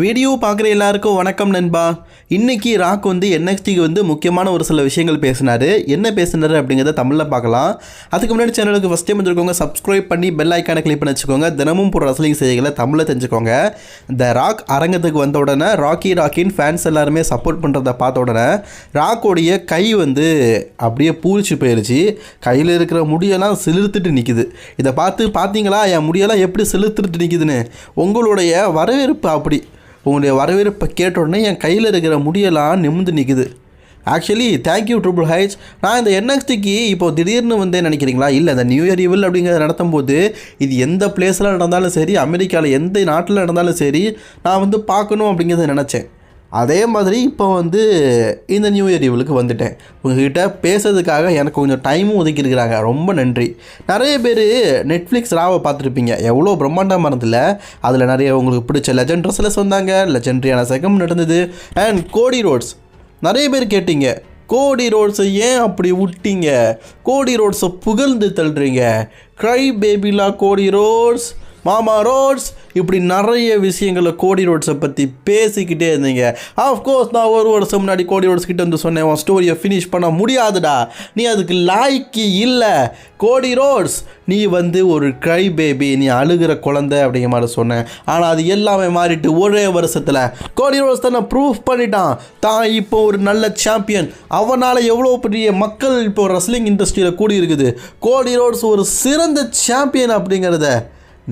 Video பார்க்குற எல்லாருக்கும் வணக்கம் நண்பா. இன்னைக்கு ராக் வந்து என்எக்ஸ்டிக்கு வந்து முக்கியமான ஒரு சில விஷயங்கள் பேசினார். என்ன பேசினார் அப்படிங்கிறத தமிழில் பார்க்கலாம். அதுக்கு முன்னாடி சேனலுக்கு ஃபஸ்ட் டைம் வந்துருக்கோங்க சப்ஸ்கிரைப் பண்ணி பெல் ஐக்கானை கிளிக் பண்ணி வச்சுக்கோங்க. தினமும் போகிற ரசலிங் செய்திகளை தமிழில் தெரிஞ்சுக்கோங்க. இந்த ராக் அரங்கத்துக்கு வந்த உடனே ராக்கி ராக்கின் ஃபேன்ஸ் எல்லாருமே சப்போர்ட் பண்ணுறத பார்த்த உடனே ராக்கோடைய கை வந்து அப்படியே பூரிச்சு போயிடுச்சு கையில் இருக்கிற முடியெல்லாம் சிலிர்த்துட்டு நிற்கிது இதை பார்த்து பார்த்தீங்களா? என் முடியெல்லாம் எப்படி சிலிர்த்துட்டு நிற்கிதுன்னு உங்களுடைய வரவேற்பு அப்படி. உங்களுடைய வரவேற்பை கேட்ட உடனே என் கையில் இருக்கிற முடியெல்லாம் நிமிந்து நிற்குது ஆக்சுவலி தேங்க்யூ ட்ரிபிள் ஹைட்ஸ் நான் இந்த என்எக்ஸ்டிக்கு இப்போ திடீர்னு வந்து நினைக்கிறீங்களா? இல்லை இந்த நியூ இயர் இவல் அப்படிங்கிறத நடத்தும் போது இது எந்த பிளேஸில் நடந்தாலும் சரி அமெரிக்காவில் எந்த நாட்டில் நடந்தாலும் சரி நான் வந்து பார்க்கணும் அப்படிங்கிறத நினச்சேன். அதே மாதிரி இப்போ வந்து இந்த நியூ இயர் இவளுக்கு வந்துட்டேன். உங்ககிட்ட பேசுறதுக்காக எனக்கு கொஞ்சம் டைமும் ஒதுக்கியிருக்கிறாங்க. ரொம்ப நன்றி. நிறைய பேர் நெட்ஃப்ளிக்ஸ் ராவை பார்த்துருப்பீங்க. எவ்வளோ பிரம்மாண்டமாக இருந்ததில்ல? அதில் நிறைய உங்களுக்கு பிடிச்ச லெஜண்ட் ட்ரெஸ்ஸில் சொன்னாங்க. லெஜண்ட்ரியான செகம் நடந்தது. அண்ட் கோடி ரோட்ஸ் நிறைய பேர் கேட்டீங்க. கோடி ரோட்ஸை ஏன் அப்படி விட்டீங்க? கோடி ரோட்ஸை புகழ்ந்து தள்ளுறீங்க. க்ரை பேபிலா கோடி ரோட்ஸ் மாமா ரோட்ஸ். இப்படி நிறைய விஷயங்களை கோடி ரோட்ஸை பற்றி பேசிக்கிட்டே இருந்தீங்க. ஆஃப்கோர்ஸ் நான் ஒரு வருஷம் முன்னாடி கோடி ரோட்ஸ் கிட்ட வந்து சொன்னேன் உன் ஸ்டோரியை ஃபினிஷ் பண்ண முடியாதுடா. நீ அதுக்கு லாய்க்கு இல்லை. கோடி ரோட்ஸ் நீ வந்து ஒரு க்ரை பேபி நீ அழுகிற குழந்தை அப்படிங்கிற மாதிரி சொன்னேன். ஆனால் அது எல்லாமே மாறிட்டு ஒரே வருஷத்தில் கோடி ரோட்ஸ் தானே ப்ரூஃப் பண்ணிட்டான். தான் இப்போ ஒரு நல்ல சாம்பியன் அவனால் எவ்வளோ பெரிய மக்கள் இப்போ ரெஸ்லிங் இண்டஸ்ட்ரியில் கூடி இருக்குது கோடி ரோட்ஸ் ஒரு சிறந்த சாம்பியன் அப்படிங்கிறத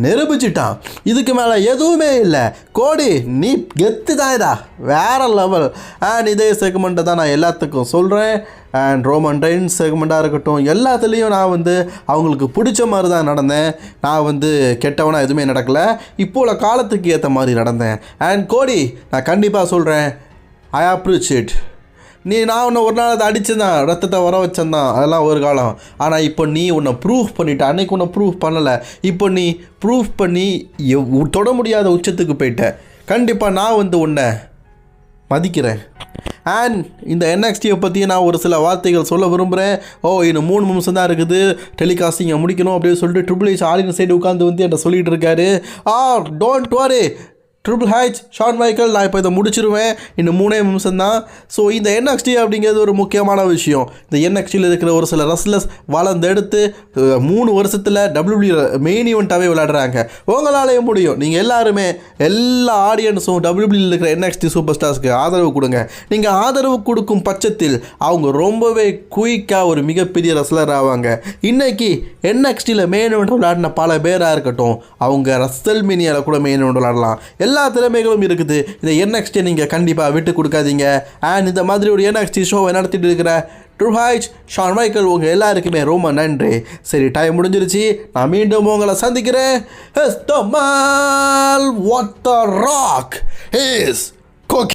நிரூபிச்சிட்டான் இதுக்கு மேலே எதுவுமே இல்லை. கோடி நீ கெத்து தாயடா வேற லெவல் அண்ட் இதே செக்மெண்ட்டை தான் நான் எல்லாத்துக்கும் சொல்கிறேன் அண்ட் ரோமன் டைன் செக்மெண்ட்டாக இருக்கட்டும் எல்லாத்துலேயும் நான் வந்து அவங்களுக்கு பிடிச்ச மாதிரி தான் நடந்தேன். நான் வந்து கெட்டவனாக எதுவுமே நடக்கலை. இப்போ உள்ள காலத்துக்கு ஏற்ற மாதிரி நடந்தேன். அண்ட் கோடி நான் கண்டிப்பாக சொல்கிறேன் ஐ அப்ரிஷியேட் நீ நான் உன்னை ஒரு நாள் அதை அடிச்சுதான் ரத்தத்தை வர வச்சிருந்தான் அதெல்லாம் ஒரு காலம். ஆனால் இப்போ நீ உன்னை ப்ரூஃப் பண்ணிட்ட. அன்னைக்கு உன்னை ப்ரூஃப் பண்ணலை. இப்போ நீ ப்ரூஃப் பண்ணி எவ்- தொட முடியாத உச்சத்துக்கு போயிட்ட. கண்டிப்பாக நான் வந்து உன்னை மதிக்கிறேன். அண்ட் இந்த என்எக்ஸ்டியை பற்றி நான் ஒரு சில வார்த்தைகள் சொல்ல விரும்புகிறேன் ஓ இன்னும் மூணு நிமிஷம் தான் இருக்குது. டெலிகாஸ்டிங்கை முடிக்கணும் அப்படின்னு சொல்லிட்டு ட்ரிபிள் ஹெச் ஆடியன் சைடு உட்காந்து வந்து என்கிட்ட சொல்லிகிட்டு இருக்காரு. ஆ don't worry triple H Shawn Michael நான் இப்போ இதை முடிச்சிருவேன். இன்னும் மூணே நிமிஷம் தான் ஸோ இந்த என்எக்ஸ்டி அப்படிங்கிறது ஒரு முக்கியமான விஷயம். இந்த என்எக்ஸ்டியில் இருக்கிற ஒரு சில ரஸ்லஸ் வளர்ந்தெடுத்து மூணு வருஷத்தில் டபிள்யூபி மெயின் ஈவெண்ட்டாகவே விளையாடுறாங்க. உங்களாலேயும் முடியும். நீங்கள் எல்லாருமே எல்லா ஆடியன்ஸும் டபிள்யூபியில் இருக்கிற என்எக்ஸ்டி சூப்பர் ஸ்டார்ஸ்க்கு ஆதரவு கொடுங்க. நீங்கள் ஆதரவு கொடுக்கும் பட்சத்தில் அவங்க ரொம்பவே குயிக்காக ஒரு மிகப்பெரிய ரஸ்லர் ஆவாங்க. இன்றைக்கி என்எக்ஸ்டியில் மெயின் ஈவெண்ட் விளையாடின பல பேராக இருக்கட்டும் அவங்க ரஸ்ஸல் மினியாவில் கூட மெயின் ஈவெண்ட் விளையாடலாம். எல்லா திறமைகளும் இருக்குது. இந்த என்எக்ஸ்டி நீங்கள் கண்டிப்பாக விட்டு கொடுக்காதீங்க. அண்ட் இந்த மாதிரி ஒரு என்எக்ஸ்டி ஷோவை நடத்திட்டு இருக்கிற ட்ரூஹாய்ச் ஷான் மைக்கேல் உங்கள் எல்லாருக்குமே ரொம்ப நன்றி. சரி டைம் முடிஞ்சிருச்சு. நான் மீண்டும் உங்களை சந்திக்கிறேன். What the rock is